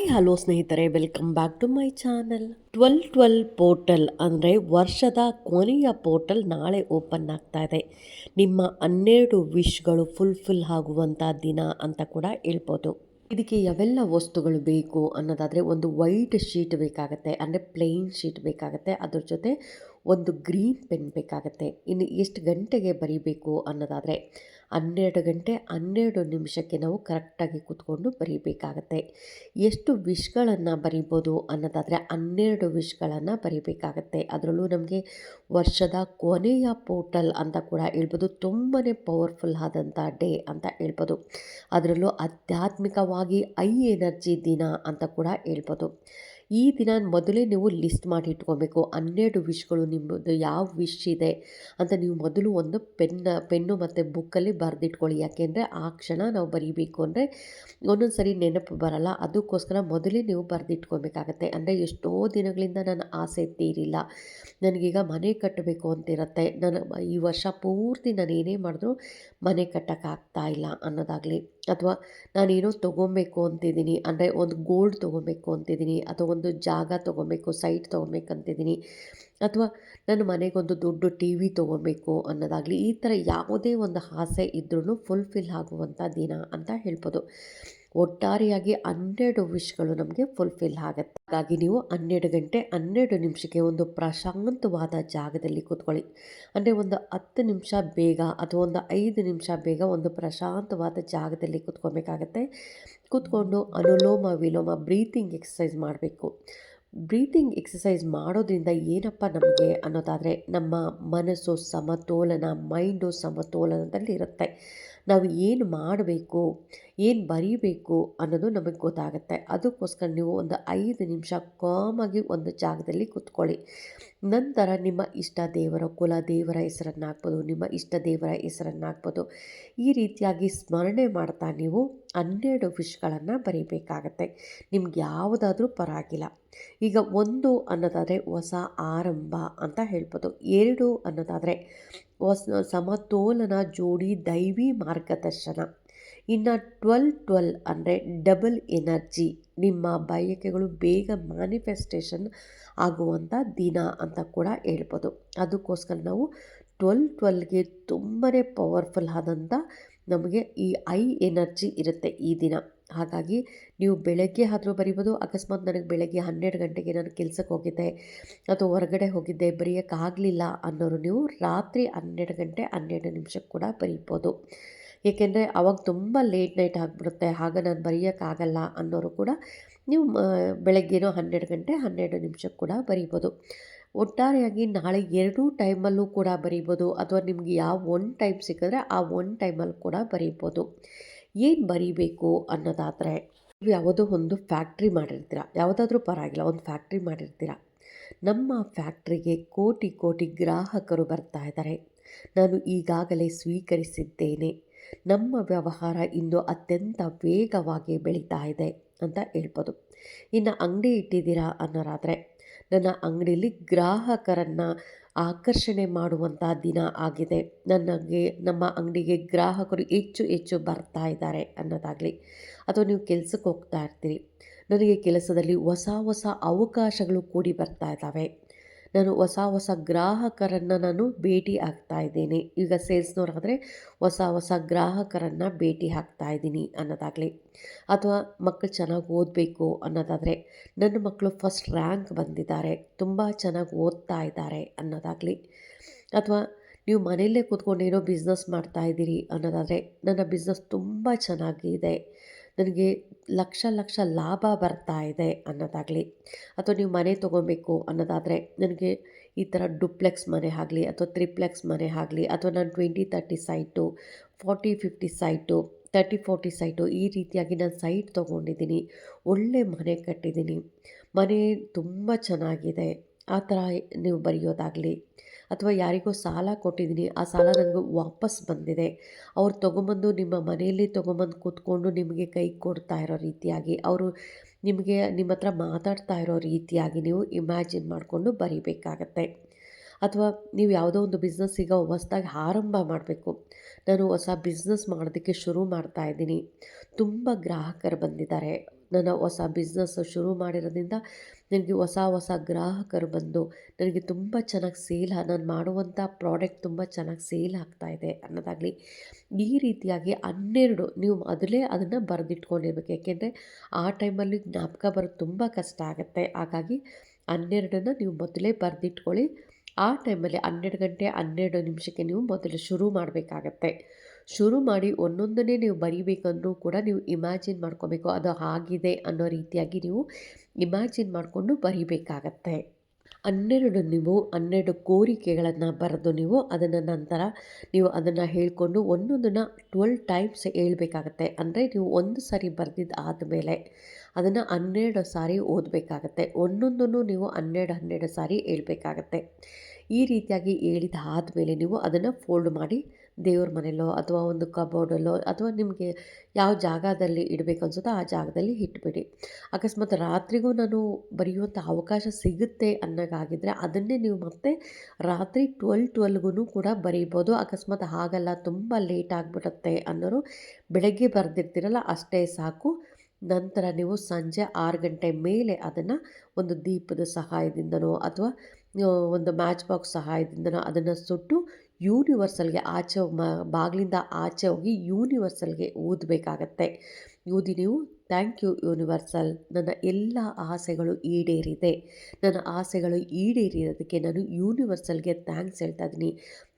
Hi hello ಸ್ನೇಹಿತರೆ. Welcome back to my channel twelve twelve portal ಅಂದರೆ ವರ್ಷದ ಕೊನೆಯ ಪೋರ್ಟಲ್ ನಾಳೆ ಓಪನ್ ಆಗ್ತಾ ಇದೆ. ನಿಮ್ಮ ಹನ್ನೆರಡು ವಿಶ್ಗಳು ಫುಲ್ಫಿಲ್ ಆಗುವಂಥ ದಿನ ಅಂತ ಕೂಡ ಹೇಳ್ಬೋದು. ಇದಕ್ಕೆ ಯಾವೆಲ್ಲ ವಸ್ತುಗಳು ಬೇಕು ಅನ್ನೋದಾದರೆ ಒಂದು ವೈಟ್ ಶೀಟ್ ಬೇಕಾಗುತ್ತೆ, ಅಂದರೆ ಪ್ಲೇನ್ ಶೀಟ್ ಬೇಕಾಗುತ್ತೆ. ಅದ್ರ ಜೊತೆ ಒಂದು ಗ್ರೀನ್ ಪೆನ್ ಬೇಕಾಗುತ್ತೆ. ಇನ್ನು ಎಷ್ಟು ಗಂಟೆಗೆ ಬರೀಬೇಕು ಅನ್ನೋದಾದರೆ ಹನ್ನೆರಡು ಗಂಟೆ ಹನ್ನೆರಡು ನಿಮಿಷಕ್ಕೆ ನಾವು ಕರೆಕ್ಟಾಗಿ ಕೂತ್ಕೊಂಡು ಬರೀಬೇಕಾಗತ್ತೆ. ಎಷ್ಟು ವಿಶ್ಗಳನ್ನು ಬರಿಬೋದು ಅನ್ನೋದಾದರೆ ಹನ್ನೆರಡು ವಿಶ್ಗಳನ್ನು ಬರೀಬೇಕಾಗತ್ತೆ. ಅದರಲ್ಲೂ ನಮಗೆ ವರ್ಷದ ಕೊನೆಯ ಪೋರ್ಟಲ್ ಅಂತ ಕೂಡ ಹೇಳ್ಬೋದು. ತುಂಬಾ ಪವರ್ಫುಲ್ ಆದಂಥ ಡೇ ಅಂತ ಹೇಳ್ಬೋದು. ಅದರಲ್ಲೂ ಆಧ್ಯಾತ್ಮಿಕವಾಗಿ ಐ ಎನರ್ಜಿ ದಿನ ಅಂತ ಕೂಡ ಹೇಳ್ಬೋದು. ಈ ದಿನ ಮೊದಲೇ ನೀವು ಲಿಸ್ಟ್ ಮಾಡಿ ಇಟ್ಕೊಬೇಕು. ಹನ್ನೆರಡು ವಿಶ್ಗಳು ನಿಮ್ಮದು ಯಾವ ವಿಶ್ ಇದೆ ಅಂತ ನೀವು ಮೊದಲು ಒಂದು ಪೆನ್ನ ಪೆನ್ನು ಮತ್ತು ಬುಕ್ಕಲ್ಲಿ ಬರೆದಿಟ್ಕೊಳ್ಳಿ. ಯಾಕೆಂದರೆ ಆ ಕ್ಷಣ ನಾವು ಬರೀಬೇಕು ಅಂದರೆ ಒಂದೊಂದು ಸರಿ ನೆನಪು ಬರಲ್ಲ. ಅದಕ್ಕೋಸ್ಕರ ಮೊದಲೇ ನೀವು ಬರೆದಿಟ್ಕೊಬೇಕಾಗತ್ತೆ. ಅಂದರೆ ಎಷ್ಟೋ ದಿನಗಳಿಂದ ನನ್ನ ಆಸೆ ತೀರಿಲ್ಲ ನನಗೀಗ ಮನೆ ಕಟ್ಟಬೇಕು ಅಂತಿರುತ್ತೆ. ನಾನು ಈ ವರ್ಷ ಪೂರ್ತಿ ನಾನು ಏನೇ ಮಾಡಿದ್ರು ಮನೆ ಕಟ್ಟೋಕ್ಕಾಗ್ತಾ ಇಲ್ಲ ಅನ್ನೋದಾಗಲಿ. ಅಥವಾ ನಾನೇನೋ ತೊಗೊಬೇಕು ಅಂತಿದ್ದೀನಿ, ಅಂದರೆ ಒಂದು ಗೋಲ್ಡ್ ತೊಗೊಬೇಕು ಅಂತಿದ್ದೀನಿ, ಅಥವಾ ಒಂದು ಜಾಗ ತೊಗೊಬೇಕು ಸೈಟ್ ತೊಗೊಬೇಕು ಅಂತಿದ್ದೀನಿ, ಅಥವಾ ನನ್ನ ಮನೆಗೊಂದು ದೊಡ್ಡ ಟಿ ವಿ ತೊಗೊಬೇಕು ಅನ್ನೋದಾಗಲಿ ಈ ಥರ ಯಾವುದೇ ಒಂದು ಆಸೆ ಇದ್ರೂ ಫುಲ್ಫಿಲ್ ಆಗುವಂಥ ದಿನ ಅಂತ ಹೇಳ್ಬೋದು. ಒಟ್ಟಾರೆಯಾಗಿ ಹನ್ನೆರಡು ವಿಶ್ಗಳು ನಮಗೆ ಫುಲ್ಫಿಲ್ ಆಗುತ್ತೆ. ಹಾಗಾಗಿ ನೀವು ಹನ್ನೆರಡು ಗಂಟೆ, ಹನ್ನೆರಡು ನಿಮಿಷಕ್ಕೆ ಒಂದು ಪ್ರಶಾಂತವಾದ ಜಾಗದಲ್ಲಿ ಕೂತ್ಕೊಳ್ಳಿ. ಅಂದರೆ ಒಂದು ಹತ್ತು ನಿಮಿಷ ಬೇಗ ಅಥವಾ ಒಂದು ಐದು ನಿಮಿಷ ಬೇಗ ಒಂದು ಪ್ರಶಾಂತವಾದ ಜಾಗದಲ್ಲಿ ಕೂತ್ಕೊಬೇಕಾಗತ್ತೆ. ಕೂತ್ಕೊಂಡು ಅನುಲೋಮ, ವಿಲೋಮ ಬ್ರೀತಿಂಗ್ ಎಕ್ಸಸೈಸ್ ಮಾಡಬೇಕು. ಬ್ರೀತಿಂಗ್ ಎಕ್ಸಸೈಸ್ ಮಾಡೋದ್ರಿಂದ ಏನಪ್ಪ ನಮಗೆ ಅನ್ನೋದಾದರೆ ನಮ್ಮ ಮನಸ್ಸು ಸಮತೋಲನ ಮೈಂಡು ಸಮತೋಲನದಲ್ಲಿ ಇರುತ್ತೆ. ನಾವು ಏನು ಮಾಡಬೇಕು, ಏನು ಬರೀಬೇಕು ಅನ್ನೋದು ನಮಗೆ ಗೊತ್ತಾಗುತ್ತೆ. ಅದಕ್ಕೋಸ್ಕರ ನೀವು ಒಂದು ಐದು ನಿಮಿಷ ಕಾಮಾಗಿ ಒಂದು ಜಾಗದಲ್ಲಿ ಕೂತ್ಕೊಳ್ಳಿ. ನಂತರ ನಿಮ್ಮ ಇಷ್ಟ ದೇವರ ಕುಲ, ದೇವರ ಹೆಸರನ್ನು ಹಾಕ್ಬೋದು ನಿಮ್ಮ ಇಷ್ಟ ದೇವರ ಹೆಸರನ್ನು ಹಾಕ್ಬೋದು ಈ ರೀತಿಯಾಗಿ ಸ್ಮರಣೆ ಮಾಡ್ತಾ ನೀವು ಹನ್ನೆರಡು ವಿಷ್ಗಳನ್ನು ಬರೀಬೇಕಾಗತ್ತೆ. ನಿಮ್ಗೆ ಯಾವುದಾದ್ರೂ ಪರವಾಗಿಲ್ಲ. ಈಗ ಒಂದು ಅನ್ನೋದಾದರೆ ಹೊಸ ಆರಂಭ ಅಂತ ಹೇಳ್ಬೋದು. ಎರಡು ಅನ್ನೋದಾದರೆ ಹೊಸ ಸಮತೋಲನ ಜೋಡಿ ದೈವಿ ಮಾರ್ಗದರ್ಶನ ಇನ್ನು ಟ್ವೆಲ್ ಟ್ವೆಲ್ ಅಂದರೆ ಡಬಲ್ ಎನರ್ಜಿ ನಿಮ್ಮ ಬಯಕೆಗಳು ಬೇಗ ಮ್ಯಾನಿಫೆಸ್ಟೇಷನ್ ಆಗುವಂಥ ದಿನ ಅಂತ ಕೂಡ ಹೇಳ್ಬೋದು ಅದಕ್ಕೋಸ್ಕರ ನಾವು ಟ್ವೆಲ್ ಟ್ವೆಲ್ಗೆ ತುಂಬಾ ಪವರ್ಫುಲ್ ಆದಂಥ ನಮಗೆ ಈ ಐ ಎನರ್ಜಿ ಇರುತ್ತೆ ಈ ದಿನ. ಹಾಗಾಗಿ ನೀವು ಬೆಳಗ್ಗೆ ಆದರೂ ಬರಿಬೋದು, ಅಕಸ್ಮಾತ್ ನನಗೆ ಬೆಳಗ್ಗೆ ಹನ್ನೆರಡು ಗಂಟೆಗೆ ನಾನು ಕೆಲಸಕ್ಕೆ ಹೋಗಿದ್ದೆ ಅಥವಾ ಹೊರಗಡೆ ಹೋಗಿದ್ದೆ ಬರೆಯೋಕ್ಕಾಗಲಿಲ್ಲ ಅನ್ನೋರು ನೀವು ರಾತ್ರಿ ಹನ್ನೆರಡು ಗಂಟೆ ಹನ್ನೆರಡು ನಿಮಿಷಕ್ಕೆ ಕೂಡ ಬರೀಬೋದು. ಏಕೆಂದರೆ ಅವಾಗ ತುಂಬ ಲೇಟ್ ನೈಟ್ ಆಗಿಬಿಡುತ್ತೆ, ಆಗ ನಾನು ಬರೆಯೋಕ್ಕಾಗಲ್ಲ ಅನ್ನೋರು ಕೂಡ ನೀವು ಬೆಳಗ್ಗೆನೋ ಹನ್ನೆರಡು ಗಂಟೆ ಹನ್ನೆರಡು ನಿಮಿಷಕ್ಕೆ ಕೂಡ ಬರೀಬೋದು. ಒಟ್ಟಾರೆಯಾಗಿ ನಾಳೆ ಎರಡೂ ಟೈಮಲ್ಲೂ ಕೂಡ ಬರೀಬೋದು, ಅಥವಾ ನಿಮಗೆ ಯಾವ ಒನ್ ಟೈಮ್ ಸಿಕ್ಕಿದ್ರೆ ಆ ಒನ್ ಟೈಮಲ್ಲಿ ಕೂಡ ಬರೀಬೋದು. ಏನು ಬರೀಬೇಕು ಅನ್ನೋದಾದರೆ, ನೀವು ಯಾವುದೋ ಒಂದು ಫ್ಯಾಕ್ಟ್ರಿ ಮಾಡಿರ್ತೀರ. ಯಾವುದಾದ್ರೂ ಪರವಾಗಿಲ್ಲ, ಒಂದು ಫ್ಯಾಕ್ಟ್ರಿ ಮಾಡಿರ್ತೀರ. ನಮ್ಮ ಫ್ಯಾಕ್ಟ್ರಿಗೆ ಕೋಟಿ ಕೋಟಿ ಗ್ರಾಹಕರು ಬರ್ತಾ ಇದ್ದಾರೆ. ನಾನು ಈಗಾಗಲೇ ಸ್ವೀಕರಿಸಿದ್ದೇನೆ. ನಮ್ಮ ವ್ಯವಹಾರ ಇಂದು ಅತ್ಯಂತ ವೇಗವಾಗಿ ಬೆಳೀತಾ ಇದೆ ಅಂತ ಹೇಳ್ಬೋದು. ಇನ್ನು ಅಂಗಡಿ ಇಟ್ಟಿದ್ದೀರಾ ಅನ್ನೋರಾದರೆ ನನ್ನ ಅಂಗಡಿಯಲ್ಲಿ ಗ್ರಾಹಕರನ್ನು ಆಕರ್ಷಣೆ ಮಾಡುವಂಥ ದಿನ ಆಗಿದೆ. ನನಗೆ ನಮ್ಮ ಅಂಗಡಿಗೆ ಗ್ರಾಹಕರು ಹೆಚ್ಚು ಹೆಚ್ಚು ಬರ್ತಾ ಇದ್ದಾರೆ ಅನ್ನೋದಾಗಲಿ, ಅಥವಾ ನೀವು ಕೆಲಸಕ್ಕೆ ಹೋಗ್ತಾ ಇರ್ತೀರಿ. ನನಗೆ ಕೆಲಸದಲ್ಲಿ ಹೊಸ ಹೊಸ ಅವಕಾಶಗಳು ಕೂಡಿ ಬರ್ತಾ ಇದ್ದಾವೆ. ನಾನು ಹೊಸ ಹೊಸ ಗ್ರಾಹಕರನ್ನು ನಾನು ಭೇಟಿ ಆಗ್ತಾ ಇದ್ದೇನೆ. ಈಗ ಸೇಲ್ಸ್ನವರಾದರೆ ಹೊಸ ಹೊಸ ಗ್ರಾಹಕರನ್ನು ಭೇಟಿ ಆಗ್ತಾ ಇದ್ದೀನಿ ಅನ್ನೋದಾಗಲಿ. ಅಥವಾ ಮಕ್ಕಳು ಚೆನ್ನಾಗಿ ಓದಬೇಕು ಅನ್ನೋದಾದರೆ ನನ್ನ ಮಕ್ಕಳು ಫಸ್ಟ್ ರ್ಯಾಂಕ್ ಬಂದಿದ್ದಾರೆ. ತುಂಬ ಚೆನ್ನಾಗಿ ಓದ್ತಾ ಇದ್ದಾರೆ ಅನ್ನೋದಾಗಲಿ. ಅಥವಾ ನೀವು ಮನೆಯಲ್ಲೇ ಕೂತ್ಕೊಂಡು ಏನೋ ಬಿಸ್ನೆಸ್ ಮಾಡ್ತಾ ಇದ್ದೀರಿ ಅನ್ನೋದಾದರೆ ನನ್ನ ಬಿಸ್ನೆಸ್ ತುಂಬ ಚೆನ್ನಾಗಿದೆ. ನನಗೆ ಲಕ್ಷ ಲಕ್ಷ ಲಾಭ ಬರ್ತಾ ಇದೆ ಅನ್ನೋದಾಗಲಿ, ಅಥವಾ ನೀವು ಮನೆ ತೊಗೊಬೇಕು ಅನ್ನೋದಾದರೆ ನನಗೆ ಈ ಥರ ಡುಪ್ಲೆಕ್ಸ್ ಮನೆ ಆಗಲಿ ಅಥವಾ ತ್ರಿಪ್ಲೆಕ್ಸ್ ಮನೆ ಆಗಲಿ ಅಥವಾ ನಾನು twenty thirty site, forty fifty site, thirty forty site ಈ ರೀತಿಯಾಗಿ ನಾನು ಸೈಟ್ ತೊಗೊಂಡಿದ್ದೀನಿ, ಒಳ್ಳೆ ಮನೆ ಕಟ್ಟಿದ್ದೀನಿ, ಮನೆ ತುಂಬ ಚೆನ್ನಾಗಿದೆ, ಆ ಥರ ನೀವು ಬರೆಯೋದಾಗಲಿ ಅಥವಾ ಯಾರಿಗೋ ಸಾಲ ಕೊಟ್ಟಿದ್ದೀನಿ, ಆ ಸಾಲ ನನಗೆ ವಾಪಸ್ ಬಂದಿದೆ. ಅವ್ರು ತೊಗೊಂಬಂದು ನಿಮ್ಮ ಮನೆಯಲ್ಲಿ ತೊಗೊಂಬಂದು ಕೂತ್ಕೊಂಡು ನಿಮಗೆ ಕೈ ಕೊಡ್ತಾ ಇರೋ ರೀತಿಯಾಗಿ, ಅವರು ನಿಮಗೆ ನಿಮ್ಮ ಹತ್ರ ಮಾತಾಡ್ತಾ ಇರೋ ರೀತಿಯಾಗಿ ನೀವು ಇಮ್ಯಾಜಿನ್ ಮಾಡಿಕೊಂಡು ಬರೀಬೇಕಾಗತ್ತೆ. ಅಥವಾ ನೀವು ಯಾವುದೋ ಒಂದು ಬಿಸ್ನೆಸ್ ಈಗ ಹೊಸ್ದಾಗಿ ಆರಂಭ ಮಾಡಬೇಕು. ನಾನು ಹೊಸ ಬಿಸ್ನೆಸ್ ಮಾಡೋದಕ್ಕೆ ಶುರು ಮಾಡ್ತಾ ಇದ್ದೀನಿ. ತುಂಬ ಗ್ರಾಹಕರು ಬಂದಿದ್ದಾರೆ. ನನ್ನ ಹೊಸ ಬಿಸ್ನೆಸ್ ಶುರು ಮಾಡಿರೋದ್ರಿಂದ ನನಗೆ ಹೊಸ ಹೊಸ ಗ್ರಾಹಕರು ಬಂದು ನನಗೆ ತುಂಬ ಚೆನ್ನಾಗಿ ಸೇಲ್ ನಾನು ಮಾಡುವಂಥ ಪ್ರಾಡಕ್ಟ್ ತುಂಬ ಚೆನ್ನಾಗಿ ಸೇಲ್ ಆಗ್ತಾಯಿದೆ ಅನ್ನೋದಾಗಲಿ ಈ ರೀತಿಯಾಗಿ ಹನ್ನೆರಡು ನೀವು ಮೊದಲೇ ಅದನ್ನು ಬರೆದಿಟ್ಕೊಂಡಿರ್ಬೇಕು. ಏಕೆಂದರೆ ಆ ಟೈಮಲ್ಲಿ ಜ್ಞಾಪಕ ಬರೋದು ತುಂಬ ಕಷ್ಟ ಆಗುತ್ತೆ. ಹಾಗಾಗಿ ಹನ್ನೆರಡನ್ನು ನೀವು ಮೊದಲೇ ಬರೆದಿಟ್ಕೊಳ್ಳಿ. ಆ ಟೈಮಲ್ಲಿ ಹನ್ನೆರಡು ಗಂಟೆ ಹನ್ನೆರಡು ನಿಮಿಷಕ್ಕೆ ನೀವು ಮೊದಲು ಶುರು ಮಾಡಬೇಕಾಗತ್ತೆ. ಶುರು ಮಾಡಿ ಒಂದೊಂದನ್ನೇ ನೀವು ಬರಿಬೇಕಂದ್ರೂ ಕೂಡ ನೀವು ಇಮ್ಯಾಜಿನ್ ಮಾಡ್ಕೋಬೇಕು. ಅದು ಆಗಿದೆ ಅನ್ನೋ ರೀತಿಯಾಗಿ ನೀವು ಇಮ್ಯಾಜಿನ್ ಮಾಡಿಕೊಂಡು ಬರಿಬೇಕಾಗತ್ತೆ. ಹನ್ನೆರಡು ನೀವು, ಹನ್ನೆರಡು ಕೋರಿಕೆಗಳನ್ನು ಬರೆದು ನೀವು ಅದನ್ನು ನಂತರ ನೀವು ಅದನ್ನು ಹೇಳಿಕೊಂಡು ಒಂದೊಂದನ್ನು ಟ್ವೆಲ್ ಟೈಮ್ಸ್ ಹೇಳ್ಬೇಕಾಗತ್ತೆ. ಅಂದರೆ ನೀವು ಒಂದು ಸಾರಿ ಬರೆದಿದ್ದು ಆದಮೇಲೆ ಅದನ್ನು ಹನ್ನೆರಡು ಸಾರಿ ಓದಬೇಕಾಗತ್ತೆ. ಒಂದೊಂದನ್ನು ನೀವು ಹನ್ನೆರಡು ಹನ್ನೆರಡು ಸಾರಿ ಹೇಳ್ಬೇಕಾಗತ್ತೆ. ಈ ರೀತಿಯಾಗಿ ಹೇಳಿದ ಆದಮೇಲೆ ನೀವು ಅದನ್ನು ಫೋಲ್ಡ್ ಮಾಡಿ ದೇವ್ರ ಮನೆಯಲ್ಲೋ ಅಥವಾ ಒಂದು ಕಬೋರ್ಡಲ್ಲೋ ಅಥವಾ ನಿಮಗೆ ಯಾವ ಜಾಗದಲ್ಲಿ ಇಡಬೇಕು ಅನ್ಸುತ್ತೋ ಆ ಜಾಗದಲ್ಲಿ ಇಟ್ಬಿಡಿ. ಅಕಸ್ಮಾತ್ ರಾತ್ರಿಗೂ ನಾನು ಬರೆಯುವಂಥ ಅವಕಾಶ ಸಿಗುತ್ತೆ ಅನ್ನೋಕ್ಕಾಗಿದ್ದರೆ ಅದನ್ನೇ ನೀವು ಮತ್ತೆ ರಾತ್ರಿ ಟ್ವೆಲ್ ಟ್ವೆಲ್ಗೂ ಕೂಡ ಬರೀಬೋದು. ಅಕಸ್ಮಾತ್ ಹಾಗಲ್ಲ, ತುಂಬ ಲೇಟ್ ಆಗಿಬಿಡುತ್ತೆ ಅನ್ನೋರು ಬೆಳಗ್ಗೆ ಬರೆದಿರ್ತೀರಲ್ಲ ಅಷ್ಟೇ ಸಾಕು. ನಂತರ ನೀವು ಸಂಜೆ ಆರು ಗಂಟೆ ಮೇಲೆ ಅದನ್ನು ಒಂದು ದೀಪದ ಸಹಾಯದಿಂದನೋ ಅಥವಾ ಒಂದು ಮ್ಯಾಚ್ ಬಾಕ್ಸ್ ಸಹಾಯದಿಂದನೋ ಅದನ್ನು ಸುಟ್ಟು ಯೂನಿವರ್ಸಲ್ಗೆ ಆಚೆ ಮ, ಬಾಗಿಲಿಂದ ಆಚೆ ಹೋಗಿ ಯೂನಿವರ್ಸಲ್ಗೆ ಊದಬೇಕಾಗತ್ತೆ ಊದಿ ನೀವು, ಥ್ಯಾಂಕ್ ಯು ಯೂನಿವರ್ಸಲ್. ನನ್ನ ಎಲ್ಲ ಆಸೆಗಳು ಈಡೇರಿದೆ. ನನ್ನ ಆಸೆಗಳು ಈಡೇರಿರೋದಕ್ಕೆ ನಾನು ಯೂನಿವರ್ಸಲ್ಗೆ ಥ್ಯಾಂಕ್ಸ್ ಹೇಳ್ತಾ ಇದ್ದೀನಿ.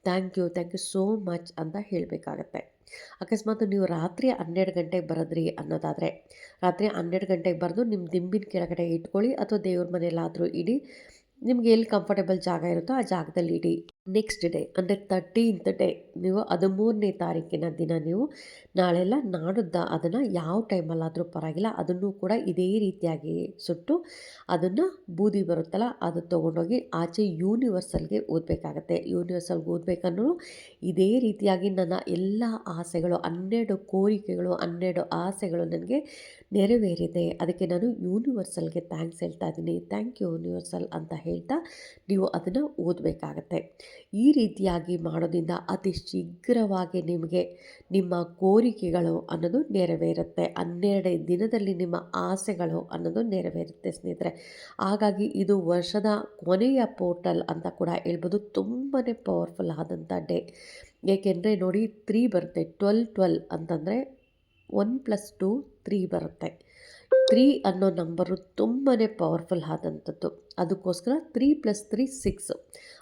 Thank you thank you so much ಅಂತ ಹೇಳಬೇಕಾಗತ್ತೆ. ಅಕಸ್ಮಾತ್ ನೀವು ರಾತ್ರಿ ಹನ್ನೆರಡು ಗಂಟೆಗೆ ಬರೋದ್ರಿ ಅನ್ನೋದಾದರೆ, ರಾತ್ರಿ ಹನ್ನೆರಡು ಗಂಟೆಗೆ ಬರೆದು ನಿಮ್ಮ ದಿಂಬಿನ ಕೆಳಗಡೆ ಇಟ್ಕೊಳ್ಳಿ ಅಥವಾ ದೇವ್ರ ಮನೆಯಲ್ಲಾದರೂ ಇಡಿ. ನಿಮ್ಗೆ ಎಲ್ಲಿ ಕಂಫರ್ಟೇಬಲ್ ಜಾಗ ಇರುತ್ತೋ ಆ ಜಾಗದಲ್ಲಿ ಇಡಿ. ನೆಕ್ಸ್ಟ್ ಡೇ ಅಂದರೆ ತರ್ಟೀನ್ತ್ ಡೇ ನೀವು ಹದಿಮೂರನೇ ತಾರೀಕಿನ ದಿನ ನೀವು ನಾಳೆಲ್ಲ ನಾಡದ್ದ ಅದನ್ನು ಯಾವ ಟೈಮಲ್ಲಾದರೂ ಪರವಾಗಿಲ್ಲ, ಅದನ್ನು ಕೂಡ ಇದೇ ರೀತಿಯಾಗಿ ಸುಟ್ಟು ಅದನ್ನು ಬೂದಿ ಬರುತ್ತಲ್ಲ, ಅದು ತೊಗೊಂಡೋಗಿ ಆಚೆ ಯೂನಿವರ್ಸಲ್ಗೆ ಓದಬೇಕಾಗತ್ತೆ. ಯೂನಿವರ್ಸಲ್ಗೆ ಓದಬೇಕನ್ನೋ ಇದೇ ರೀತಿಯಾಗಿ ನನ್ನ ಎಲ್ಲ ಆಸೆಗಳು, ಹನ್ನೆರಡು ಕೋರಿಕೆಗಳು, ಹನ್ನೆರಡು ಆಸೆಗಳು ನನಗೆ ನೆರವೇರಿದೆ. ಅದಕ್ಕೆ ನಾನು ಯೂನಿವರ್ಸಲ್ಗೆ ಥ್ಯಾಂಕ್ಸ್ ಹೇಳ್ತಾ ಇದ್ದೀನಿ. ಥ್ಯಾಂಕ್ ಯು ಯೂನಿವರ್ಸಲ್ ಅಂತ ಹೇಳ್ತಾ ನೀವು ಅದನ್ನು ಓದಬೇಕಾಗತ್ತೆ. ಈ ರೀತಿಯಾಗಿ ಮಾಡೋದ್ರಿಂದ ಅತಿ ಶೀಘ್ರವಾಗಿ ನಿಮಗೆ ನಿಮ್ಮ ಕೋರಿಕೆಗಳು ಅನ್ನೋದು ನೆರವೇರುತ್ತೆ. ಹನ್ನೆರಡು ದಿನದಲ್ಲಿ ನಿಮ್ಮ ಆಸೆಗಳು ಅನ್ನೋದು ನೆರವೇರುತ್ತೆ ಸ್ನೇಹಿತರೆ. ಹಾಗಾಗಿ ಇದು ವರ್ಷದ ಕೊನೆಯ ಪೋರ್ಟಲ್ ಅಂತ ಕೂಡ ಹೇಳ್ಬೋದು. ತುಂಬಾ ಪವರ್ಫುಲ್ ಆದಂಥ ಡೇ. ಏಕೆಂದರೆ ನೋಡಿ ತ್ರೀ ಬರುತ್ತೆ. ಟ್ವೆಲ್ ಟ್ವೆಲ್ ಅಂತಂದರೆ ಒನ್ ಪ್ಲಸ್ ಟು ತ್ರೀ ಬರುತ್ತೆ. ತ್ರೀ ಅನ್ನೋ ನಂಬರು ತುಂಬಾ ಪವರ್ಫುಲ್ ಆದಂಥದ್ದು. ಅದಕ್ಕೋಸ್ಕರ ತ್ರೀ ಪ್ಲಸ್ ತ್ರೀ ಸಿಕ್ಸ್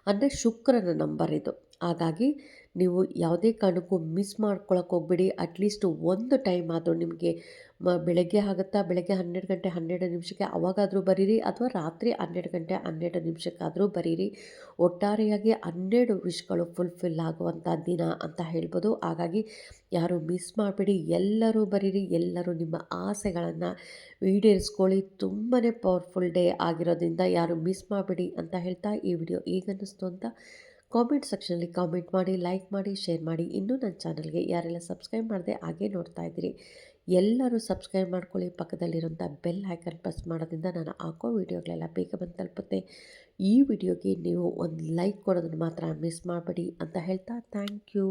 ಅಂದರೆ ಶುಕ್ರನ ನಂಬರ್ ಇದು. ಹಾಗಾಗಿ ನೀವು ಯಾವುದೇ ಕಾರಣಕ್ಕೂ ಮಿಸ್ ಮಾಡ್ಕೊಳಕ್ಕೆ ಹೋಗ್ಬೇಡಿ. ಅಟ್ಲೀಸ್ಟ್ ಒಂದು ಟೈಮ್ ಆದರೂ ನಿಮಗೆ ಮ, ಬೆಳಗ್ಗೆ ಆಗುತ್ತಾ? ಬೆಳಗ್ಗೆ ಹನ್ನೆರಡು ಗಂಟೆ ಹನ್ನೆರಡು ನಿಮಿಷಕ್ಕೆ ಅವಾಗಾದರೂ ಬರೀರಿ ಅಥವಾ ರಾತ್ರಿ ಹನ್ನೆರಡು ಗಂಟೆ ಹನ್ನೆರಡು ನಿಮಿಷಕ್ಕಾದರೂ ಬರೀರಿ. ಒಟ್ಟಾರೆಯಾಗಿ ಹನ್ನೆರಡು ವಿಶ್ಗಳು ಫುಲ್ಫಿಲ್ ಆಗುವಂಥ ದಿನ ಅಂತ ಹೇಳ್ಬೋದು. ಹಾಗಾಗಿ ಯಾರು ಮಿಸ್ ಮಾಡಬೇಡಿ. ಎಲ್ಲರೂ ಬರೀರಿ. ಎಲ್ಲರೂ ನಿಮ್ಮ ಆಸೆಗಳನ್ನು ಈಡೇರಿಸ್ಕೊಳ್ಳಿ. ತುಂಬಾ ಪವರ್ಫುಲ್ ಡೇ ಆಗಿರೋದ್ರಿಂದ ಯಾರು ಮಿಸ್ ಮಾಡಬೇಡಿ ಅಂತ ಹೇಳ್ತಾ ಈ ವಿಡಿಯೋ ಈಗ ಅನ್ನಿಸ್ತು ಅಂತ ಕಾಮೆಂಟ್ ಸೆಕ್ಷನಲ್ಲಿ ಕಾಮೆಂಟ್ ಮಾಡಿ, ಲೈಕ್ ಮಾಡಿ, ಶೇರ್ ಮಾಡಿ. ಇನ್ನೂ ನನ್ನ ಚಾನಲ್ಗೆ ಯಾರೆಲ್ಲ ಸಬ್ಸ್ಕ್ರೈಬ್ ಮಾಡಿದೆ ಹಾಗೆ ನೋಡ್ತಾ ಇದ್ದೀರಿ, ಎಲ್ಲರೂ ಸಬ್ಸ್ಕ್ರೈಬ್ ಮಾಡ್ಕೊಳ್ಳಿ. ಪಕ್ಕದಲ್ಲಿರುವಂಥ ಬೆಲ್ ಐಕನ್ ಪ್ರೆಸ್ ಮಾಡೋದ್ರಿಂದ ನಾನು ಹಾಕೋ ವೀಡಿಯೋಗಳೆಲ್ಲ ಬೇಗ ಬಂದು ತಲುಪುತ್ತೆ. ಈ ವಿಡಿಯೋಗೆ ನೀವು ಒಂದು ಲೈಕ್ ಕೊಡೋದನ್ನು ಮಾತ್ರ ಮಿಸ್ ಮಾಡಬೇಡಿ ಅಂತ ಹೇಳ್ತಾ ಥ್ಯಾಂಕ್ ಯು.